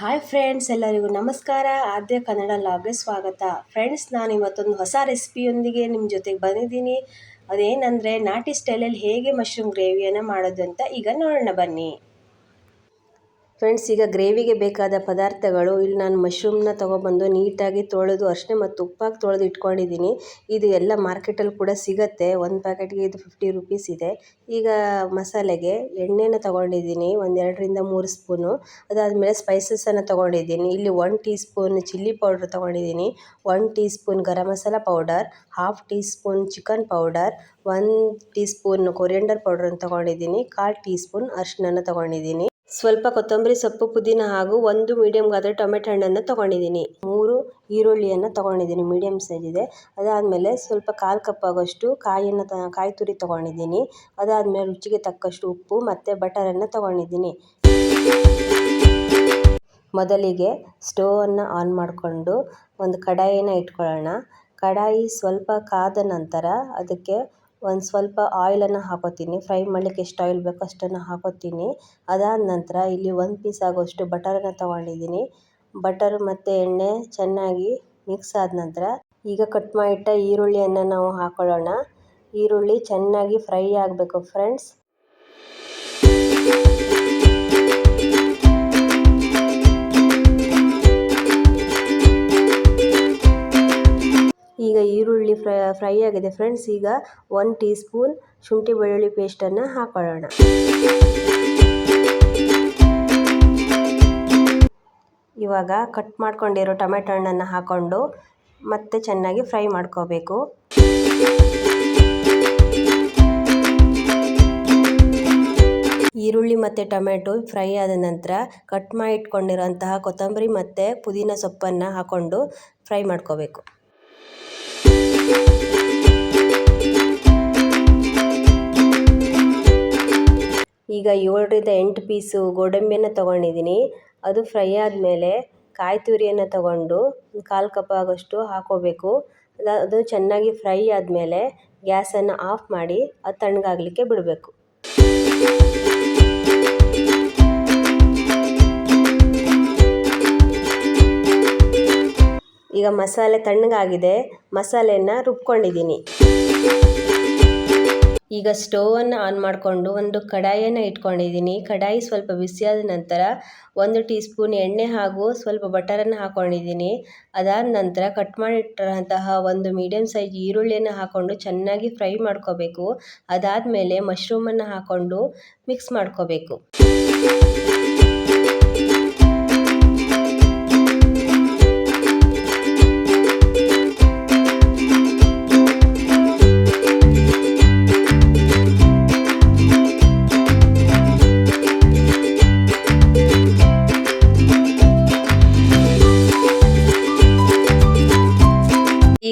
Hi friends ಎಲ್ಲರಿಗೂ ನಮಸ್ಕಾರ. ಆದ್ಯ ಕನ್ನಡ ಲಾಗ್ಗೆ ಸ್ವಾಗತ. ಫ್ರೆಂಡ್ಸ್ ನಾನು ಇವತ್ತೊಂದು ಹೊಸ ರೆಸಿಪಿಯೊಂದಿಗೆ ನಿಮ್ಮ ಜೊತೆಗೆ ಬಂದಿದ್ದೀನಿ. ಅದೇನಂದರೆ ನಾಟಿ ಸ್ಟೈಲಲ್ಲಿ ಹೇಗೆ ಮಶ್ರೂಮ್ ಗ್ರೇವಿಯನ್ನು ಮಾಡೋದು ಅಂತ ಈಗ ನೋಡೋಣ ಬನ್ನಿ. ಫ್ರೆಂಡ್ಸ್ ಈಗ ಗ್ರೇವಿಗೆ ಬೇಕಾದ ಪದಾರ್ಥಗಳು, ಇಲ್ಲಿ ನಾನು ಮಶ್ರೂಮ್ನ ತೊಗೊಬಂದು ನೀಟಾಗಿ ತೊಳೆದು ಅಷ್ಟೇ ಮತ್ತು ಉಪ್ಪಾಗಿ ತೊಳೆದು ಇಟ್ಕೊಂಡಿದ್ದೀನಿ. ಇದು ಎಲ್ಲ ಮಾರ್ಕೆಟಲ್ಲಿ ಕೂಡ ಸಿಗುತ್ತೆ. ಒಂದು ಪ್ಯಾಕೆಟ್ಗೆ ಇದು ಫಿಫ್ಟಿ ರುಪೀಸ್ ಇದೆ. ಈಗ ಮಸಾಲೆಗೆ ಎಣ್ಣೆನ ತೊಗೊಂಡಿದ್ದೀನಿ ಒಂದೆರಡರಿಂದ ಮೂರು ಸ್ಪೂನು ಅದಾದಮೇಲೆ ಸ್ಪೈಸಸನ್ನು ತೊಗೊಂಡಿದ್ದೀನಿ. ಇಲ್ಲಿ one teaspoon chilli powder ತೊಗೊಂಡಿದ್ದೀನಿ one teaspoon garam masala powder half teaspoon chicken powder one teaspoon coriander ಪೌಡ್ರನ್ನು ತೊಗೊಂಡಿದ್ದೀನಿ, ಕಾಲು ಟೀ ಸ್ಪೂನ್ ಅರಿಶಿಣನ ತೊಗೊಂಡಿದ್ದೀನಿ. ಸ್ವಲ್ಪ ಕೊತ್ತಂಬರಿ ಸೊಪ್ಪು, ಪುದೀನ ಹಾಗೂ ಒಂದು ಮೀಡಿಯಂ ಗಾತ್ರ ಟೊಮೆಟೊ ಹಣ್ಣನ್ನು ತೊಗೊಂಡಿದ್ದೀನಿ. ಮೂರು ಈರುಳ್ಳಿಯನ್ನು ತೊಗೊಂಡಿದ್ದೀನಿ ಮೀಡಿಯಮ್ ಸೈಜ್ ಇದೆ. ಅದಾದಮೇಲೆ ಸ್ವಲ್ಪ ಕಾಲು ಕಪ್ ಆಗೋಷ್ಟು ಕಾಯಿಯನ್ನು ತ, ಕಾಯಿ ತುರಿ ತೊಗೊಂಡಿದ್ದೀನಿ. ಅದಾದಮೇಲೆ ರುಚಿಗೆ ತಕ್ಕಷ್ಟು ಉಪ್ಪು ಮತ್ತು ಬಟರನ್ನು ತೊಗೊಂಡಿದ್ದೀನಿ. ಮೊದಲಿಗೆ ಸ್ಟೋವನ್ನು ಆನ್ ಮಾಡಿಕೊಂಡು ಒಂದು ಕಡಾಯಿನ ಇಟ್ಕೊಳ್ಳೋಣ. ಕಡಾಯಿ ಸ್ವಲ್ಪ ಕಾದ ನಂತರ ಅದಕ್ಕೆ ಒಂದು ಸ್ವಲ್ಪ ಆಯಿಲನ್ನು ಹಾಕೋತೀನಿ. ಫ್ರೈ ಮಾಡ್ಲಿಕ್ಕೆ ಎಷ್ಟು ಆಯಿಲ್ ಬೇಕೋ ಅಷ್ಟನ್ನು ಹಾಕೋತೀನಿ. ಅದಾದ ನಂತರ ಇಲ್ಲಿ ಒಂದು ಪೀಸ್ ಆಗೋಷ್ಟು ಬಟರನ್ನು ತೊಗೊಂಡಿದ್ದೀನಿ ಬಟರ್ ಮತ್ತು ಎಣ್ಣೆ ಚೆನ್ನಾಗಿ ಮಿಕ್ಸ್ ಆದ ನಂತರ ಈಗ ಕಟ್ ಮಾಡಿಟ್ಟ ಈರುಳ್ಳಿಯನ್ನು ನಾವು ಹಾಕೊಳ್ಳೋಣ. ಈರುಳ್ಳಿ ಚೆನ್ನಾಗಿ ಫ್ರೈ ಆಗಬೇಕು ಫ್ರೆಂಡ್ಸ್ ಫ್ರೈ ಫ್ರೈ ಆಗಿದೆ. ಫ್ರೆಂಡ್ಸ್, ಈಗ ಒನ್ ಟೀ ಸ್ಪೂನ್ ಶುಂಠಿ ಬೆಳ್ಳುಳ್ಳಿ ಪೇಸ್ಟನ್ನು ಹಾಕೊಳ್ಳೋಣ. ಇವಾಗ ಕಟ್ ಮಾಡ್ಕೊಂಡಿರೋ ಟೊಮೆಟೊ ಹಣ್ಣನ್ನು ಹಾಕ್ಕೊಂಡು ಮತ್ತೆ ಚೆನ್ನಾಗಿ ಫ್ರೈ ಮಾಡ್ಕೋಬೇಕು. ಈರುಳ್ಳಿ ಮತ್ತು ಟೊಮೆಟೊ ಫ್ರೈ ಆದ ನಂತರ ಕಟ್ ಮಾಡಿ ಇಟ್ಕೊಂಡಿರೋಂತಹ ಕೊತ್ತಂಬರಿ ಮತ್ತು ಪುದೀನ ಸೊಪ್ಪನ್ನು ಹಾಕ್ಕೊಂಡು ಫ್ರೈ ಮಾಡ್ಕೋಬೇಕು. ಈಗ ಏಳರಿಂದ ಎಂಟು ಪೀಸು ಗೋಡಂಬಿಯನ್ನು ತೊಗೊಂಡಿದ್ದೀನಿ. ಅದು ಫ್ರೈ ಆದಮೇಲೆ ಕಾಯಿ ತುರಿಯನ್ನು ತಗೊಂಡು ಕಾಲು ಕಪ್ ಆಗೋಷ್ಟು ಹಾಕೋಬೇಕು. ಅದು ಚೆನ್ನಾಗಿ ಫ್ರೈ ಆದಮೇಲೆ ಗ್ಯಾಸನ್ನು ಆಫ್ ಮಾಡಿ ಅದು ತಣ್ಣಗಾಗಲಿಕ್ಕೆ ಬಿಡಬೇಕು. ಈಗ ಮಸಾಲೆ ತಣ್ಣಗಾಗಿದೆ, ಮಸಾಲೆಯನ್ನು ರುಬ್ಕೊಂಡಿದ್ದೀನಿ. ಈಗ ಸ್ಟೋವನ್ನು ಆನ್ ಮಾಡಿಕೊಂಡು ಒಂದು ಕಡಾಯಿಯನ್ನು ಇಟ್ಕೊಂಡಿದ್ದೀನಿ. ಕಡಾಯಿ ಸ್ವಲ್ಪ ಬಿಸಿಯಾದ ನಂತರ ಒಂದು ಟೀ ಸ್ಪೂನ್ ಎಣ್ಣೆ ಹಾಗೂ ಸ್ವಲ್ಪ ಬಟರನ್ನು ಹಾಕ್ಕೊಂಡಿದ್ದೀನಿ ಅದಾದ ನಂತರ ಕಟ್ ಮಾಡಿಟ್ಟಿರೋಂತಹ ಒಂದು ಮೀಡಿಯಮ್ ಸೈಜ್ ಈರುಳ್ಳಿಯನ್ನು ಹಾಕ್ಕೊಂಡು ಚೆನ್ನಾಗಿ ಫ್ರೈ ಮಾಡ್ಕೋಬೇಕು. ಅದಾದಮೇಲೆ ಮಶ್ರೂಮನ್ನು ಹಾಕ್ಕೊಂಡು ಮಿಕ್ಸ್ ಮಾಡ್ಕೋಬೇಕು.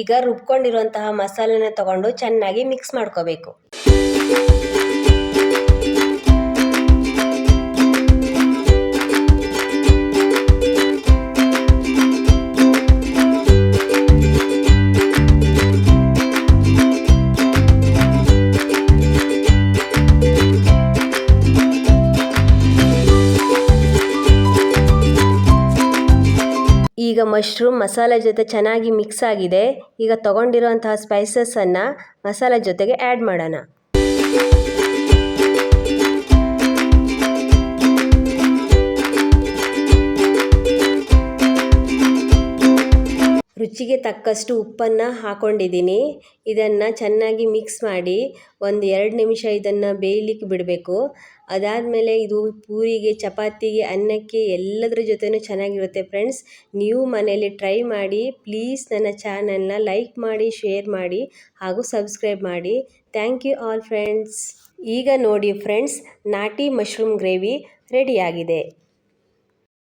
ಈಗ ರುಬ್ಕೊಂಡಿರುವಂತಹ ಮಸಾಲೆನ ತಗೊಂಡು ಚೆನ್ನಾಗಿ ಮಿಕ್ಸ್ ಮಾಡ್ಕೋಬೇಕು. ಈಗ ಮಶ್ರೂಮ್ ಮಸಾಲೆ ಜೊತೆ ಚೆನ್ನಾಗಿ ಮಿಕ್ಸ್ ಆಗಿದೆ. ಈಗ ತೊಗೊಂಡಿರುವಂತಹ ಸ್ಪೈಸಸನ್ನು ಮಸಾಲೆ ಜೊತೆಗೆ ಆ್ಯಡ್ ಮಾಡೋಣ. ರುಚಿಗೆ ತಕ್ಕಷ್ಟು ಉಪ್ಪನ್ನು ಹಾಕ್ಕೊಂಡಿದ್ದೀನಿ ಇದನ್ನು ಚೆನ್ನಾಗಿ ಮಿಕ್ಸ್ ಮಾಡಿ ಒಂದು ಎರಡು ನಿಮಿಷ ಇದನ್ನು ಬೇಯಲಿಕ್ಕೆ ಬಿಡಬೇಕು. ಅದಾದಮೇಲೆ ಇದು ಪೂರಿಗೆ, ಚಪಾತಿಗೆ, ಅನ್ನಕ್ಕೆ ಎಲ್ಲದರ ಜೊತೆಯೂ ಚೆನ್ನಾಗಿರುತ್ತೆ ಫ್ರೆಂಡ್ಸ್ ನೀವು ಮನೆಯಲ್ಲಿ ಟ್ರೈ ಮಾಡಿ ಪ್ಲೀಸ್ ನನ್ನ ಚಾನಲ್ನ ಲೈಕ್ ಮಾಡಿ ಶೇರ್ ಮಾಡಿ ಹಾಗೂ ಸಬ್ಸ್ಕ್ರೈಬ್ ಮಾಡಿ. ಥ್ಯಾಂಕ್ ಯು ಆಲ್ ಫ್ರೆಂಡ್ಸ್ ಈಗ ನೋಡಿ ಫ್ರೆಂಡ್ಸ್ ನಾಟಿ ಮಶ್ರೂಮ್ ಗ್ರೇವಿ ರೆಡಿಯಾಗಿದೆ